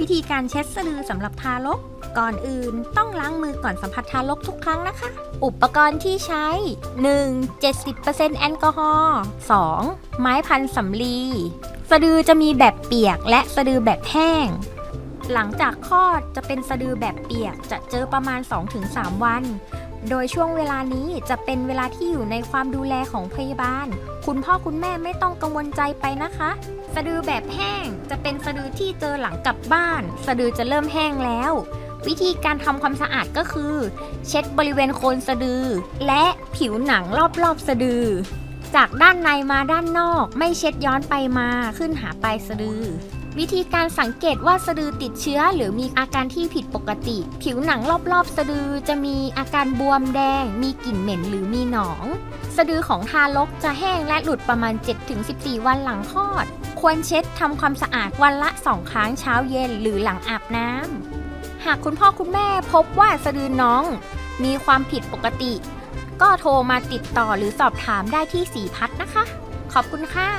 วิธีการเช็ดสะดือสำหรับทารก ก่อนอื่นต้องล้างมือก่อนสัมผัสทารกทุกครั้งนะคะ อุปกรณ์ที่ใช้ 1. 70%แอลกอฮอล์ 2. ไม้พันสำลี สะดือจะมีแบบเปียกและสะดือแบบแห้ง หลังจากคลอดจะเป็นสะดือแบบเปียกจะเจอประมาณ 2-3 วัน โดยช่วงเวลานี้จะเป็นเวลาที่อยู่ในความดูแลของพยาบาล คุณพ่อคุณแม่ไม่ต้องกังวลใจไปนะคะ สะดือแบบแห้งจะเป็นสะดือที่เจอหลังกลับบ้าน สะดือจะเริ่มแห้งแล้ว วิธีการทำความสะอาดก็คือ เช็ดบริเวณโคนสะดือ และผิวหนังรอบๆสะดือ จากด้านในมาด้านนอก ไม่เช็ดย้อนไปมาขึ้นหาปลายสะดือ วิธีการสังเกตว่าสะดือติดเชื้อหรือมีอาการที่ผิดปกติ ผิวหนังรอบๆ สะดือจะมีอาการบวมแดง มีกลิ่นเหม็นหรือมีหนอง สะดือของทารกจะแห้งและหลุดประมาณ 7-14 วันหลังคลอด ควรเช็ดทำความสะอาดวันละ2ครั้งเช้าเย็นหรือหลังอาบน้ำหากคุณพ่อคุณแม่พบว่าสะดือน้อง มีความผิดปกติ ก็โทรมาติดต่อหรือสอบถามได้ที่สีพัดนะคะ ขอบคุณค่ะ